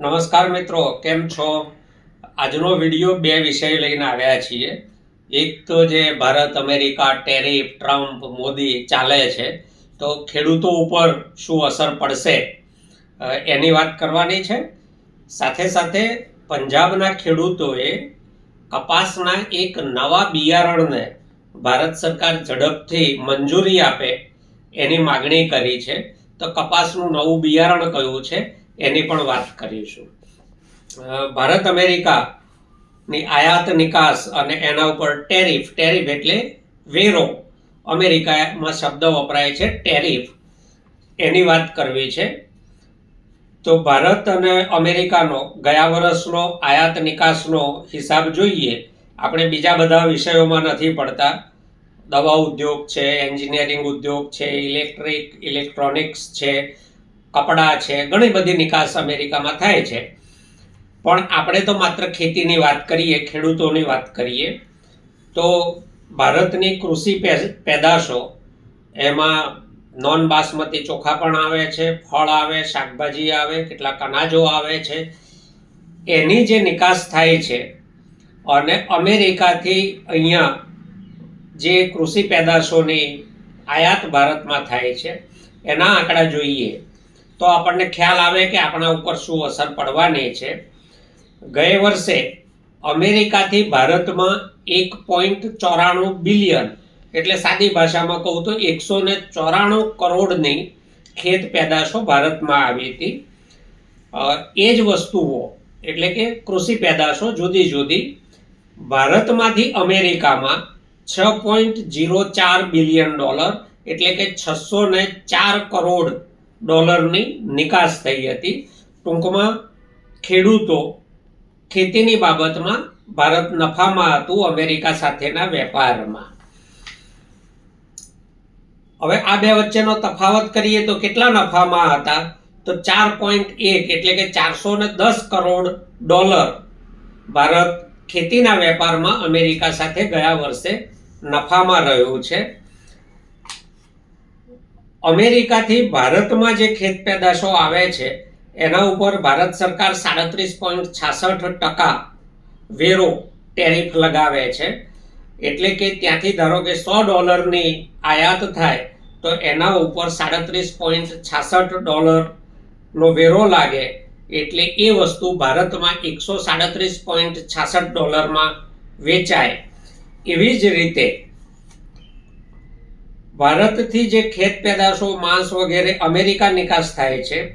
નમસ્કાર મિત્રો, કેમ છો? આજનો વીડિયો બે વિષય લઈને આવ્યા છીએ. એક તો જે Bharat America tariff Trump Modi ચાલે છે, તો ખેડૂતો ઉપર શું અસર પડશે એની વાત કરવાની છે. સાથે સાથે પંજાબના ખેડૂતોએ કપાસના એક નવા બિયારણને ભારત સરકાર ઝડપથી મંજૂરી આપે એની માગણી કરી છે. તો કપાસનું નવું બિયારણ કયું છે? એની પણ વાત કરીશું. ભારત ભારત અમેરિકાની આયાત નિકાસ અને એના ઉપર ટેરિફ ટેરિફ એટલે વેરો, અમેરિકામાં શબ્દ વપરાય છે ટેરિફ. એની વાત કરવી છે. તો ભારત અને અમેરિકાનો ગયા વર્ષનો આયાત નિકાસનો હિસાબ જોઈએ. આપણે બીજા બધા વિષયોમાં નથી પડતા. દવા ઉદ્યોગ છે, એન્જિનિયરિંગ ઉદ્યોગ છે, ઇલેક્ટ્રિક, ઇલેક્ટ્રોનિક્સ છે કપડાં છે, ઘણી બધી નિકાસ અમેરિકામાં થાય છે. પણ આપણે તો માત્ર ખેતીની વાત કરીએ, ખેડૂતોની વાત કરીએ, તો ભારતની કૃષિ પેદાશો, એમાં નોન બાસમતી ચોખા પણ આવે છે, ફળ આવે, શાકભાજી આવે, કેટલાક અનાજો આવે છે. એની જે નિકાસ થાય છે, અને અમેરિકાથી અહીંયા જે કૃષિ પેદાશોની આયાત ભારતમાં થાય છે, એના આંકડા જોઈએ. તો આપણને ખ્યાલ આવે કે આપણા ઉપર શું અસર પડવાની છે. ગયે વર્ષે અમેરિકાથી ભારતમાં એક પોઈન્ટ ચોરાણું બિલિયન, એટલે સાદી ભાષામાં કહું તો એકસો ને ચોરાણું કરોડની ખેત પેદાશો ભારતમાં આવી હતી. એ જ વસ્તુઓ, એટલે કે કૃષિ પેદાશો જુદી જુદી ભારતમાંથી અમેરિકામાં છ પોઈન્ટ જીરો ચાર બિલિયન ડોલર, એટલે કે છસો ને ચાર કરોડ ડોલરની નિકાસ થઈ હતી. ટૂંકમાં ખેડૂતો ખેતીની બાબતમાં ભારત નફામાં હતું અમેરિકા સાથેના વેપારમાં. હવે આ બે વચ્ચેનો તફાવત કરીએ તો કેટલા નફામાં હતા? તો ચાર પોઈન્ટ એક એટલે કે ચારસો ને દસ કરોડ ડોલર ભારત ખેતીના વેપારમાં અમેરિકા સાથે ગયા વર્ષે નફામાં રહ્યું છે. અમેરિકાથી ભારતમાં જે ખેત પેદાશો આવે છે, એના ઉપર ભારત સરકાર સાડત્રીસ પોઈન્ટ છાસઠ ટકા વેરો ટેરિફ લગાવે છે. એટલે કે ત્યાંથી ધારો કે સો ડોલરની આયાત થાય, તો એના ઉપર સાડત્રીસ પોઈન્ટ છાસઠ ડોલરનો વેરો લાગે. એટલે એ વસ્તુ ભારતમાં એકસો સાડત્રીસ પોઈન્ટ છાસઠ ડોલરમાં વેચાય. એવી જ રીતે ભારતથી જે ખેત પેદાશો, માંસ વગેરે અમેરિકા નિકાસ થાય છે,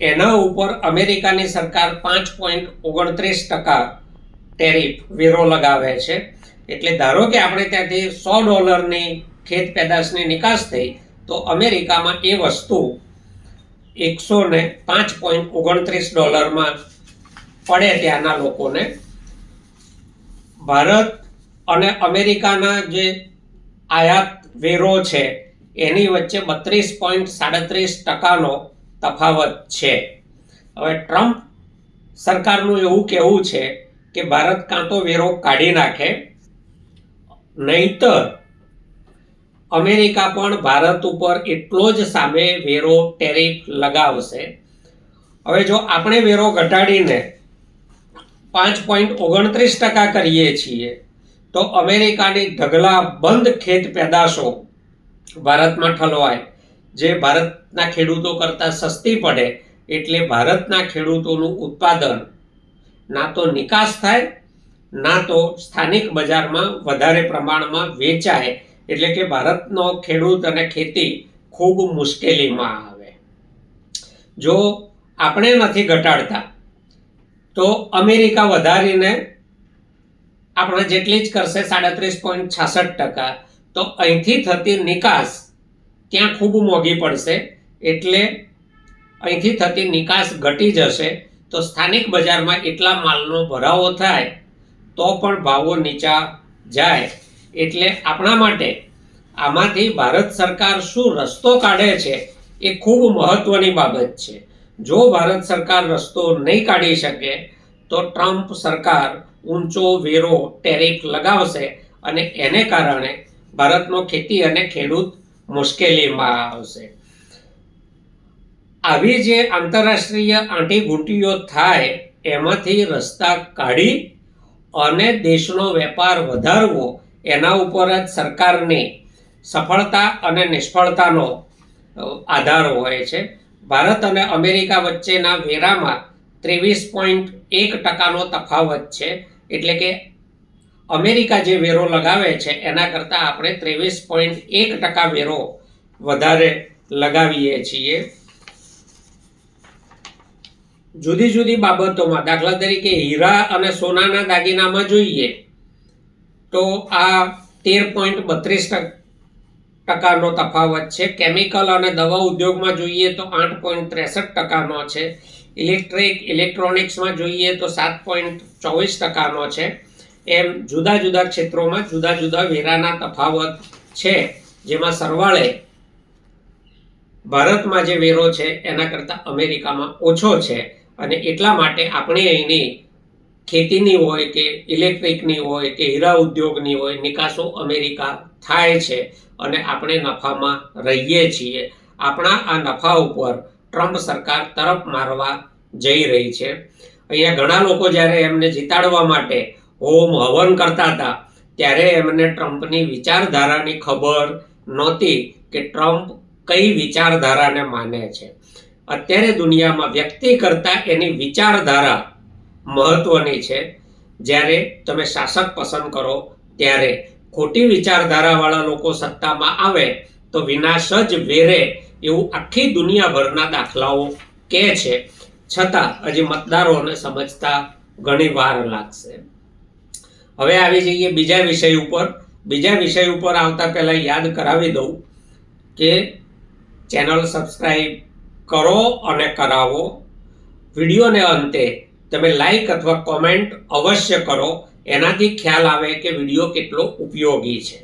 એના ઉપર અમેરિકાની સરકાર પાંચ પોઈન્ટ ઓગણત્રીસ ટકા ટેરિફ, વેરો લગાવે છે. એટલે ધારો કે આપણે ત્યાંથી સો ડોલરની ખેત પેદાશની નિકાસ થઈ, તો અમેરિકામાં એ વસ્તુ એકસો ને પાંચ પોઈન્ટ ઓગણત્રીસ ડોલરમાં પડે ત્યાંના લોકોને. ભારત અને અમેરિકાના જે આયાત વેરો છે. એની વચ્ચે બત્રીસ પોઈન્ટ સાડત્રીસ ટકાનો તફાવત છે. હવે ટ્રમ્પ સરકારનું એવું કહેવું છે કે ભારત કાં તો વેરો કાઢી નાખે, નહીતર અમેરિકા પણ ભારત ઉપર એટલો જ સામે વેરો ટેરિફ લગાવશે. હવે જો આપણે વેરો ઘટાડીને પાંચ પોઈન્ટ ઓગણત્રીસ ટકા કરીએ છીએ તો અમેરિકાની ઢગલા બંધ ખેત પેદાશો ભારતમાં ઠલવાય. જે ભારતના ખેડૂતો કરતાં સસ્તી પડે એટલે ભારતના ખેડૂતોનું ઉત્પાદન ના તો નિકાસ થાય, ના તો સ્થાનિક બજારમાં વધારે પ્રમાણમાં વેચાય. એટલે કે ભારતનો ખેડૂત અને ખેતી ખૂબ મુશ્કેલીમાં આવે. જો આપણે નથી ઘટાડતા, તો અમેરિકા વધારીને આપણા જેટલી જ કરશે સાડત્રીસ પોઈન્ટ છાસઠ ટકા, તો અહીંથી થતી નિકાસ ત્યાં ખૂબ મોંઘી પડશે, એટલે અહીંથી થતી નિકાસ ઘટી જશે, તો સ્થાનિક બજારમાં એટલા માલનો ભરાવો થાય, તો પણ ભાવો નીચા જાય. એટલે આપણા માટે આમાંથી ભારત સરકાર શું રસ્તો કાઢે છે, એ ખૂબ મહત્વની બાબત છે. જો ભારત સરકાર રસ્તો નહીં કાઢી શકે, તો ટ્રમ્પ સરકાર ઊંચો વેરો ટેરિફ લગાવશે અને એને કારણે ભારતનો ખેતી અને ખેડૂત મુશ્કેલીમાં આવશે. આવી જે આંતરરાષ્ટ્રીય આંટીઘૂંટીઓ થાય, એમાંથી રસ્તા કાઢી અને દેશનો વેપાર વધારવો, એના ઉપર જ સરકારની સફળતા અને નિષ્ફળતાનો આધાર હોય છે. ભારત અને અમેરિકા વચ્ચેના વેરામાં ત્રેવીસ પોઈન્ટ એક ટકાનો તફાવત છે. એટલે કે અમેરિકા જે વેરો લગાવે છે, એના કરતાં આપણે ત્રેવીસ પોઈન્ટ એક ટકા વેરો વધારે લગાવીએ છીએ. જુદી જુદી બાબતોમાં, દાખલા તરીકે હીરા અને સોનાના દાગીનામાં જોઈએ, તો આ તેર પોઈન્ટ બત્રીસ ટકાનો તફાવત છે. કેમિકલ અને દવા ઉદ્યોગમાં જોઈએ તો આઠ પોઈન્ટ ત્રેસઠ ટકાનો છે. ઇલેક્ટ્રિક, ઇલેક્ટ્રોનિક્સમાં જોઈએ તો સાત પોઈન્ટ ચોવીસ ટકાનો છે. એમ જુદા જુદા ક્ષેત્રોમાં જુદા જુદા વેરાના તફાવત છે, જેમાં સરવાળે ભારતમાં જે વેરો છે, એના કરતાં અમેરિકામાં ઓછો છે. અને એટલા માટે આપણે અહીંની ખેતીની હોય કે ઇલેક્ટ્રિકની હોય કે હીરા ઉદ્યોગની હોય, નિકાસો અમેરિકા થાય છે. અને આપણે નફામાં રહીએ છીએ. આપણા આ નફા ઉપર ટ્રમ્પ સરકાર તરફ મારવા જઈ રહી છે. અહીંયા ઘણા લોકો જ્યારે એમને જીતાડવા માટે હોમ હવન કરતા હતા, ત્યારે એમને ટ્રમ્પની વિચારધારાની ખબર નહોતી કે ટ્રમ્પ કઈ વિચારધારાને માને છે. અત્યારે દુનિયામાં વ્યક્તિ કરતાં એની વિચારધારા મહત્વની છે. જ્યારે તમે શાસક પસંદ કરો, ત્યારે ખોટી વિચારધારાવાળા લોકો સત્તામાં આવે તો વિનાશ જ વેરે એવું આખી દુનિયાભરના દાખલાઓ કહે છે. છતાં હજી મતદારોને સમજતા ઘણી વાર લાગશે. હવે આવી જઈએ બીજા વિષય ઉપર. બીજા વિષય ઉપર આવતા પહેલાં યાદ કરાવી દઉં કે ચેનલ સબસ્ક્રાઈબ કરો અને કરાવો. વિડીયોને અંતે તમે લાઈક અથવા કોમેન્ટ અવશ્ય કરો. એનાથી ખ્યાલ આવે કે વીડિયો કેટલો ઉપયોગી છે.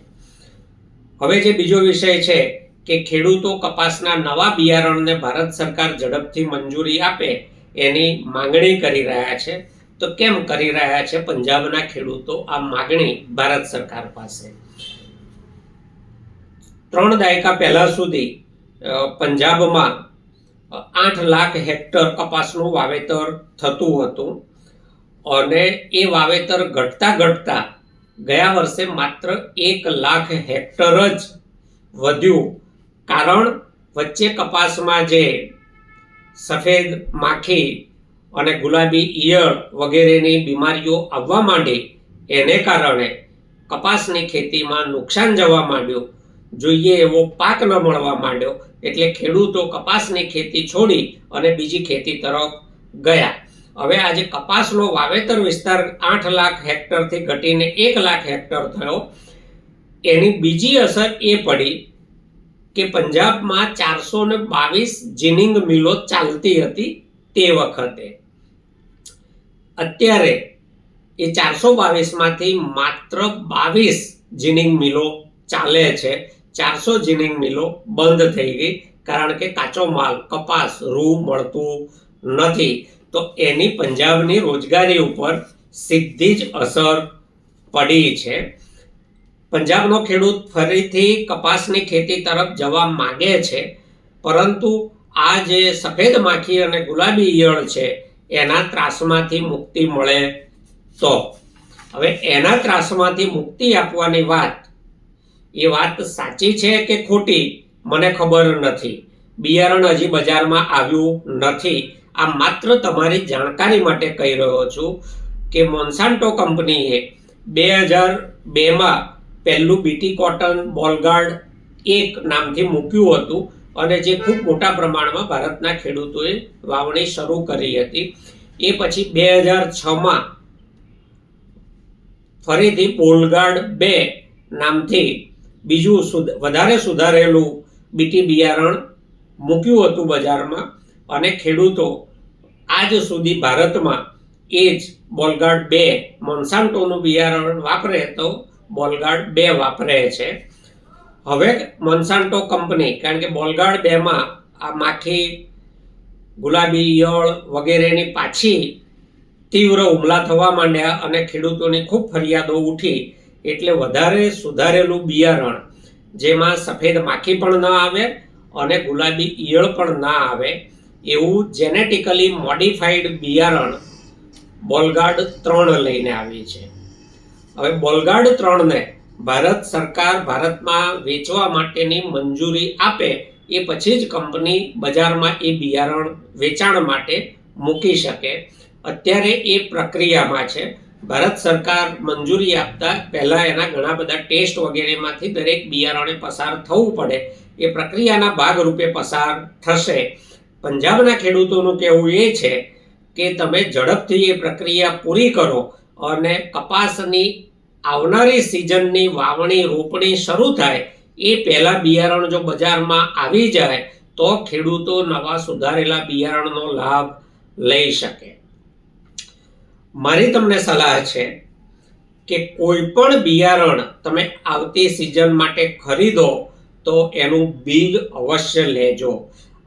હવે જે બીજો વિષય છે કે ખેડૂતો કપાસના નવા બિયારણને ભારત સરકાર ઝડપથી મંજૂરી આપે એની માંગણી કરી રહ્યા છે. તો કેમ કરી રહ્યા છે પંજાબના ખેડૂતો આ માગણી ભારત સરકાર પાસે? ત્રણ દાયકા પહેલા સુધી પંજાબમાં આઠ લાખ હેક્ટર કપાસનું વાવેતર થતું હતું અને એ વાવેતર ઘટતા ઘટતા ગયા વર્ષે માત્ર એક લાખ હેક્ટર જ વધ્યું. કારણ વચ્ચે કપાસમાં જે સફેદ માખી અને ગુલાબી ઈયળ વગેરેની બીમારીઓ આવવા માંડી, એને કારણે કપાસની ખેતીમાં નુકસાન જવા માંડ્યું. જોઈએ એવો પાક ન મળવા માંડ્યો, એટલે ખેડૂતો કપાસની ખેતી છોડી અને બીજી ખેતી તરફ ગયા. હવે આજે કપાસનો વાવેતર વિસ્તાર આઠ લાખ હેક્ટરથી ઘટીને એક લાખ હેક્ટર થયો. એની બીજી અસર એ પડી કે પંજાબમાં ચારસો ને બાવીસ જીનિંગ મિલો ચાલતી હતી તે વખતે. અત્યારે એ ચારસો બાવીસમાંથી માત્ર બાવીસ જીનિંગ મિલો ચાલે છે. ચારસો જીનિંગ મિલો બંધ થઈ ગઈ, કારણ કે કાચો માલ, કપાસ, રૂ મળતું નથી. તો એની પંજાબની રોજગારી ઉપર સીધી જ અસર પડી છે. પંજાબનો ખેડૂત ફરીથી કપાસની ખેતી તરફ જવા માગે છે, પરંતુ આ જે સફેદ માખી અને ગુલાબી ઈયળ છે, એના ત્રાસમાંથી મુક્તિ મળે તો? હવે એના ત્રાસમાંથી મુક્તિ આપવાની વાત, એ વાત સાચી છે કે ખોટી? મને ખબર નથી. બિયારણ હજી બજારમાં આવ્યું નથી. આ માત્ર તમારી જાણકારી માટે કહી રહ્યો છું કે મોન્સાન્ટો કંપનીએ બે હજાર બેમાં પહેલું બીટી કોટન બોલગાર્ડ એક નામથી મૂક્યું હતું અને જે ખૂબ મોટા પ્રમાણમાં ભારતના ખેડૂતોએ વાવણી શરૂ કરી હતી. એ પછી બે હજાર છમાં ફરીથી બોલગાર્ડ બે નામથી બીજું વધારે સુધારેલું બીટી બિયારણ મૂક્યું હતું બજારમાં અને ખેડૂતો આજ સુધી ભારતમાં એ જ બોલગાર્ડ બે મોન્સાન્ટોનું બિયારણ વાપરે તો બોલગાર્ડ બે વાપરે છે. હવે મોન્સાન્ટો કંપની, કારણ કે બોલગાર્ડ બેમાં આ માખી, ગુલાબી, ઈયળ વગેરેની પાછી તીવ્ર હુમલા થવા માંડ્યા અને ખેડૂતોની ખૂબ ફરિયાદો ઉઠી એટલે વધારે સુધારેલું બિયારણ, જેમાં સફેદ માખી પણ ન આવે અને ગુલાબી ઈયળ પણ ના આવે, એવું જેનેટિકલી મોડિફાઈડ બિયારણ બોલગાર્ડ ત્રણ લઈને આવી છે. હવે બોલગાર્ડ ત્રણને ભારત સરકાર ભારતમાં વેચવા માટેની મંજૂરી આપે એ પછી જ કંપની બજારમાં એ બિયારણ વેચાણ માટે મૂકી શકે. અત્યારે એ પ્રક્રિયામાં છે. ભારત સરકાર મંજૂરી આપતા પહેલાં એના ઘણા બધા ટેસ્ટ વગેરેમાંથી દરેક બિયારણે પસાર થવું પડે. એ પ્રક્રિયાના ભાગરૂપે પસાર થશે. પંજાબના ખેડૂતોનું કહેવું એ છે કે તમે ઝડપથી એ પ્રક્રિયા પૂરી કરો. અને કપાસની આવનારી સિઝનની વાવણી, રોપણી શરૂ થાય એ પહેલાં બિયારણ જો બજારમાં આવી જાય તો ખેડૂતો નવા સુધારેલા બિયારણનો લાભ લઈ શકે. મારી તમને સલાહ છે કે કોઈ પણ બિયારણ તમે આવતી સિઝન માટે ખરીદો તો એનું બિલ અવશ્ય લેજો.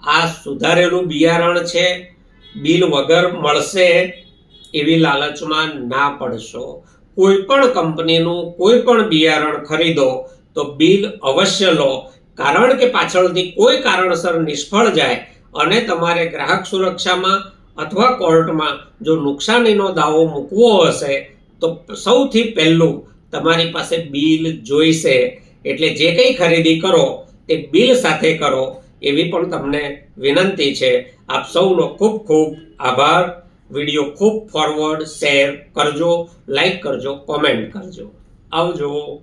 આ સુધારેલું બિયારણ છે, બિલ વગર મળશે એવી લાલચમાં ના પડશો. કોઈ પણ કંપનીનું કોઈ પણ બિયારણ ખરીદો તો બિલ અવશ્ય લો. કારણ કે પાછળથી કોઈ કારણસર નિષ્ફળ જાય અને તમારે ગ્રાહક સુરક્ષામાં અથવા કોર્ટમાં જો નુકસાનીનો દાવો મૂકવો હશે, તો સૌથી પહેલું તમારી પાસે બિલ જોઈશે. એટલે જે કંઈ ખરીદી કરો, તે બિલ સાથે કરો, એવી પણ તમને વિનંતી છે. આપ સૌનો ખૂબ ખૂબ આભાર. વીડિયો ખૂબ ફોરવર્ડ શેર કરજો લાઈક કરજો કોમેન્ટ કરજો. આવજો.